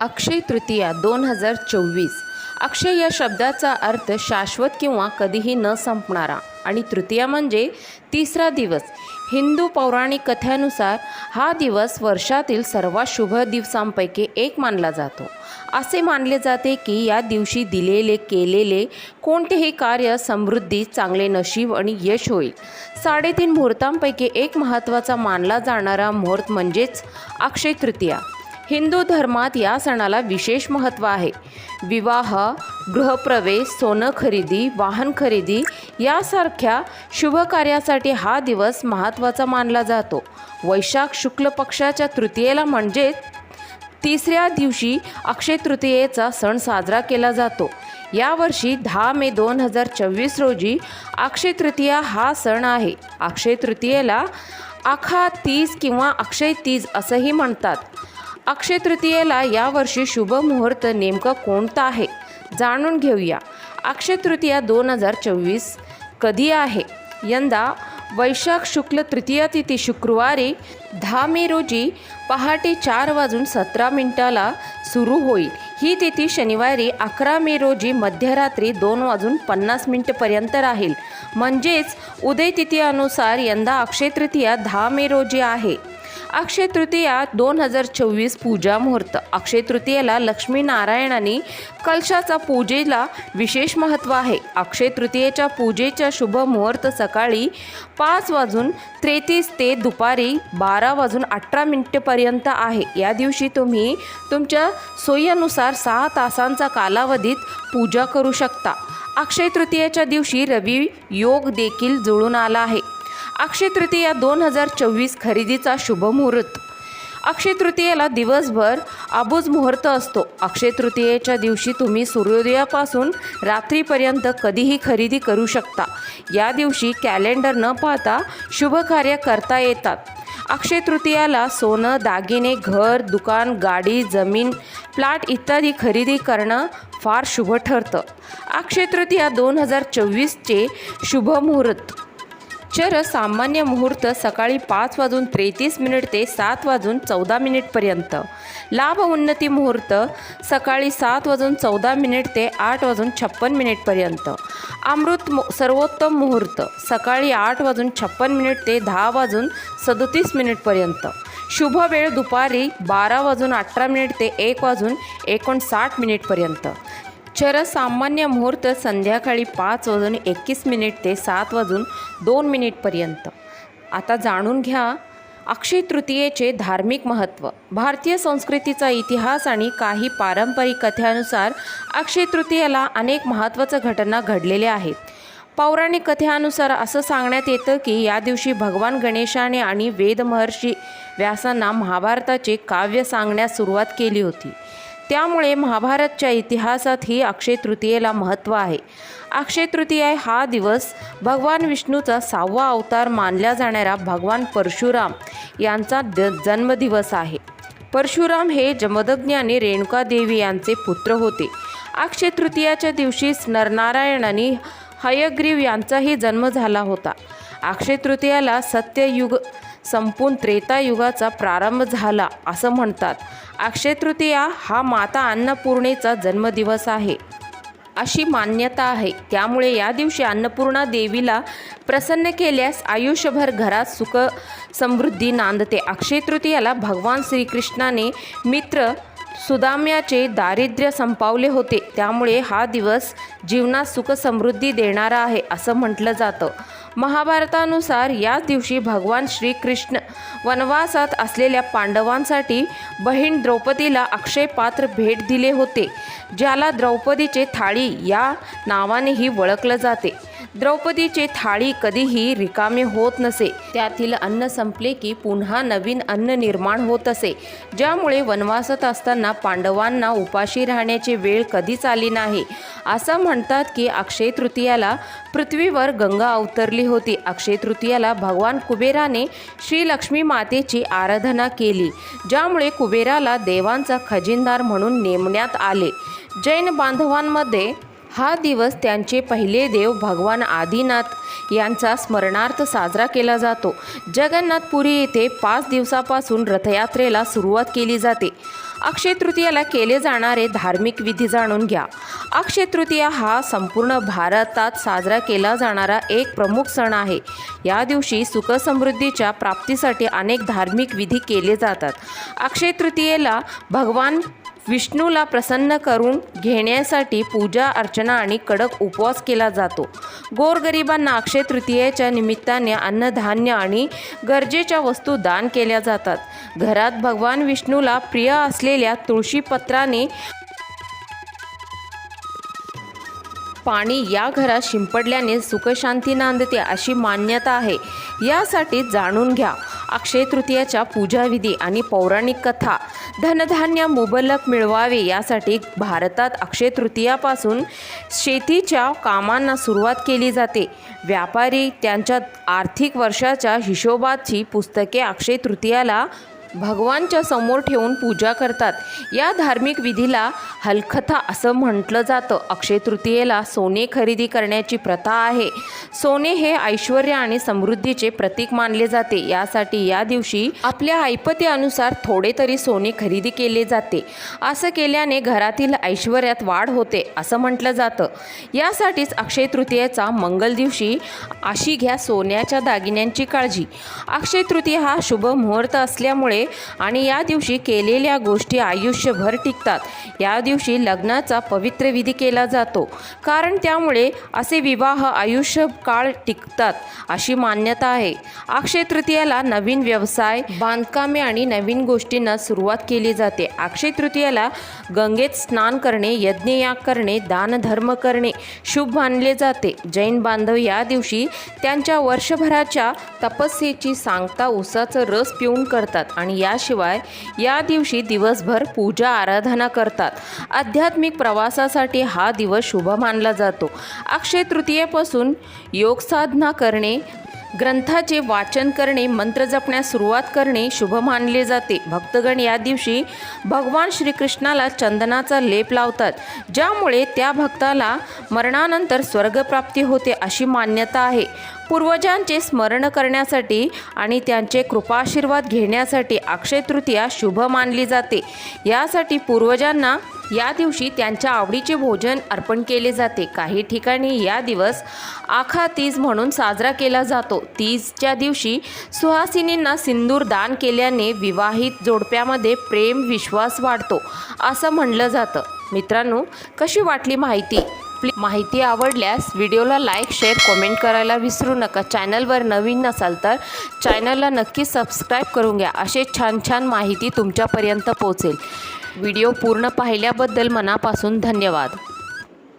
अक्षय तृतीया दोन हजार चोवीस. अक्षय या शब्दाचा अर्थ शाश्वत किंवा कधीही न संपणारा. आणि तृतीया म्हणजे तिसरा दिवस. हिंदू पौराणिक कथेनुसार हा दिवस वर्षातील सर्वात शुभ दिवसांपैकी एक मानला जातो. असे मानले जाते की या दिवशी दिलेले केलेले कोणतेही कार्य समृद्धी चांगले नशीब आणि यश होईल. साडेतीन मुहूर्तांपैकी एक महत्त्वाचा मानला जाणारा मुहूर्त म्हणजेच अक्षय तृतीया. हिंदू धर्मात या सणाला विशेष महत्त्व आहे. विवाह गृहप्रवेश सोनं खरेदी वाहन खरेदी यासारख्या शुभ कार्यासाठी हा दिवस महत्त्वाचा मानला जातो. वैशाख शुक्ल पक्षाच्या तृतीयेला म्हणजेच तिसऱ्या दिवशी अक्षय तृतीयेचा सण साजरा केला जातो. यावर्षी दहा मे दोन हजार चोवीस रोजी अक्षय तृतीया हा सण आहे. अक्षय तृतीयेला आखा तीज किंवा अक्षय तीज असंही म्हणतात. अक्षय तृतीयेला यावर्षी शुभ मुहूर्त नेमकं कोणतं आहे? जाणून घेऊया. अक्षय तृतीया दोन हजार चोवीस कधी आहे? यंदा वैशाख शुक्ल तृतीया तिथी शुक्रवारी दहा मे रोजी पहाटे चार वाजून सतरा मिनिटाला सुरू होईल. ही तिथी शनिवारी अकरा मे रोजी मध्यरात्री दोन वाजून पन्नास मिनिटपर्यंत राहील. म्हणजेच उदय तिथीनुसार यंदा अक्षय तृतीया दहा मे रोजी आहे. अक्षय तृतीया दोन हजार चोवीस पूजा मुहूर्त. अक्षय तृतीयेला लक्ष्मीनारायणाने कलशाचा पूजेला विशेष महत्त्व आहे. अक्षय तृतीयेच्या पूजेच्या शुभ मुहूर्त सकाळी पाच वाजून त्रेतीस ते दुपारी बारा वाजून अठरा मिनिटेपर्यंत आहे. या दिवशी तुम्ही तुमच्या सोयीनुसार सहा तासांचा कालावधीत पूजा करू शकता. अक्षय तृतीयेच्या दिवशी रवी योग देखील जुळून आला आहे. अक्षय तृतीया दोन हजार चोवीस खरेदीचा शुभ मुहूर्त. अक्षय तृतीयेला दिवसभर आबूज मुहूर्त असतो. अक्षय तृतीयेच्या दिवशी तुम्ही सूर्योदयापासून रात्रीपर्यंत कधीही खरेदी करू शकता. या दिवशी कॅलेंडर न पाहता शुभ कार्य करता येतात. अक्षय तृतीयाला सोनं दागिने घर दुकान गाडी जमीन प्लॉट इत्यादी खरेदी करणं फार शुभ ठरतं. अक्षय तृतीया दोन हजार चोवीसचे शुभ चर सामान्य मुहूर्त सकाळी पाच वाजून त्रेतीस मिनिट ते सात वाजून चौदा मिनिटपर्यंत लाभ उन्नती मुहूर्त सकाळी सात वाजून चौदा मिनिट ते आठ वाजून छप्पन मिनिटपर्यंत अमृत मु सर्वोत्तम मुहूर्त सकाळी आठ वाजून छप्पन मिनिट ते दहा वाजून सदोतीस मिनिटपर्यंत शुभ वेळ दुपारी बारा वाजून अठरा मिनिट ते एक वाजून एकोणसाठ मिनिटपर्यंत चर सामान्य मुहूर्त संध्याकाळी पाच वाजून एकवीस मिनिट ते सात वाजून दोन मिनिटपर्यंत आता जाणून घ्या अक्षय तृतीयेचे धार्मिक महत्त्व. भारतीय संस्कृतीचा इतिहास आणि काही पारंपरिक कथेनुसार अक्षय तृतीयेला अनेक महत्त्वाच्या घटना घडलेल्या आहेत. पौराणिक कथेनुसार असं सांगण्यात येतं की या दिवशी भगवान गणेशाने आणि वेदमहर्षी व्यासांना महाभारताचे काव्य सांगण्यास सुरुवात केली होती. त्यामुळे महाभारतच्या इतिहासात ही अक्षय तृतीयेला महत्त्व आहे. अक्षय तृतीया हा दिवस भगवान विष्णूचा सहावा अवतार मानल्या जाणारा भगवान परशुराम यांचा द जन्मदिवस आहे. परशुराम हे जमदज्ञानी रेणुकादेवी यांचे पुत्र होते. अक्षय तृतीयाच्या दिवशी नरनारायणाने हयग्रीव यांचाही जन्म झाला होता. अक्षय तृतीयाला सत्ययुग संपून त्रेतायुगाचा प्रारंभ झाला असं म्हणतात. अक्षय तृतीया हा माता अन्नपूर्णेचा जन्मदिवस आहे. अशी मान्यता आहे. त्यामुळे या दिवशी अन्नपूर्णा देवीला प्रसन्न केल्यास आयुष्यभर घरात सुख समृद्धी नांदते. अक्षय तृतीयाला भगवान श्रीकृष्णाने मित्र सुदाम्याचे दारिद्र्य संपावले होते. त्यामुळे हा दिवस जीवनात सुख समृद्धी देणारा आहे असं म्हटलं जातं. महाभारतानुसार याच दिवशी भगवान श्रीकृष्ण वनवासात असलेल्या पांडवांसाठी बहीण द्रौपदीला अक्षय पात्र भेट दिले होते ज्याला द्रौपदीचे थाळी या नावानेही ओळखलं जाते. द्रौपदीचे थाळी कधीही रिकामे होत नसे. त्यातील अन्न संपले की पुन्हा नवीन अन्न निर्माण होत असे. ज्यामुळे वनवासात असताना पांडवांना उपाशी राहण्याची वेळ कधीच आली नाही. असं म्हणतात की अक्षय तृतीयाला पृथ्वीवर गंगा अवतरली होती. अक्षय तृतीयाला भगवान कुबेराने श्री लक्ष्मी मातेची आराधना केली. ज्यामुळे कुबेराला देवांचा खजिनदार म्हणून नेमण्यात आले. जैन बांधवांमध्ये हा दिवस त्यांचे पहिले देव भगवान आदिनाथ यांचा स्मरणार्थ साजरा केला जातो. जगन्नाथपुरी येथे पाच दिवसापासून रथयात्रेला सुरुवात केली जाते. अक्षय तृतीयाला केले जाणारे धार्मिक विधी जाणून घ्या. अक्षय तृतीया हा संपूर्ण भारतात साजरा केला जाणारा एक प्रमुख सण आहे. या दिवशी सुखसमृद्धीच्या प्राप्तीसाठी अनेक धार्मिक विधी केले जातात. अक्षय तृतीयेला भगवान विष्णूला प्रसन्न करून घेण्यासाठी पूजा अर्चना आणि कडक उपवास केला जातो. गोरगरिबांना अक्षय तृतीयेच्या निमित्ताने अन्नधान्य आणि गरजेच्या वस्तू दान केल्या जातात. घरात भगवान विष्णूला प्रिय असलेल्या तुळशीपत्राने पाणी या घरात शिंपडल्याने सुखशांती नांदते अशी मान्यता आहे. यासाठी जाणून घ्या. अक्षय तृतीयाच्या पूजाविधी आणि पौराणिक कथा. धनधान्य मुबलक मिळवावे यासाठी भारतात अक्षय तृतीयापासून शेतीच्या कामांना सुरुवात केली जाते. व्यापारी त्यांच्या आर्थिक वर्षाच्या हिशोबाची पुस्तके अक्षय तृतीयाला भगवानच्या समोर ठेवून पूजा करतात. या धार्मिक विधीला हलखथा असं म्हटलं जातं. अक्षय तृतीयेला सोने खरेदी करण्याची प्रथा आहे. सोने हे ऐश्वर आणि समृद्धीचे प्रतीक मानले जाते. यासाठी या दिवशी आपल्या ऐपतीनुसार थोडे तरी सोने खरेदी केले जाते. असं केल्याने घरातील ऐश्वर्यात वाढ होते असं म्हटलं जातं. यासाठीच अक्षय तृतीयेचा मंगल दिवशी अशी घ्या सोन्याच्या दागिन्यांची काळजी. अक्षय तृतीय हा शुभ मुहूर्त असल्यामुळे आणि या दिवशी केलेल्या गोष्टी आयुष्यभर टिकतात. या दिवशी लग्नाचा पवित्र विधी केला जातो. कारण त्यामुळे असे विवाह आयुष्य काळ टिकतात अशी मान्यता आहे. अक्षय तृतीयाला नवीन व्यवसाय बांधकामे आणि नवीन गोष्टींना सुरुवात केली जाते. अक्षय तृतीयाला गंगेत स्नान करणे यज्ञयाग करणे दानधर्म करणे शुभ मानले जाते. जैन बांधव या दिवशी त्यांच्या वर्षभराच्या तपस्येची सांगता उसाचं रस पिऊन करतात आणि याशिवाय या दिवशी दिवसभर पूजा आराधना करतात. आध्यात्मिक प्रवासासाठी हा दिवस शुभ मानला जातो. अक्षय तृतीयेपासून योगसाधना करणे ग्रंथाचे वाचन करणे मंत्र जपण्यास सुरुवात करणे शुभ मानले जाते. भक्तगण या दिवशी भगवान श्रीकृष्णाला चंदनाचा लेप लावतात. ज्यामुळे त्या भक्ताला मरणानंतर स्वर्गप्राप्ती होते अशी मान्यता आहे. पूर्वजांचे स्मरण करण्यासाठी आणि त्यांचे कृपाशीर्वाद घेण्यासाठी अक्षय तृतीया शुभ मानली जाते. यासाठी पूर्वजांना या दिवशी त्यांच्या आवडीचे भोजन अर्पण केले जाते. काही ठिकाणी या दिवस आखा तीज म्हणून साजरा केला जातो. तीजच्या दिवशी सुहासिनींना सिंदूर दान केल्याने विवाहित जोडप्यामध्ये प्रेम विश्वास वाढतो असं म्हणलं जातं. मित्रांनो कशी वाटली माहिती? आपली माहिती आवडल्यास व्हिडिओला लाईक शेअर कमेंट करायला विसरू नका. चॅनलवर नवीन नसाल तर चॅनलला नक्की सबस्क्राईब करून घ्या. असे छान छान माहिती तुमच्यापर्यंत पोहोचेल. व्हिडिओ पूर्ण पाहिल्याबद्दल मनापासून धन्यवाद.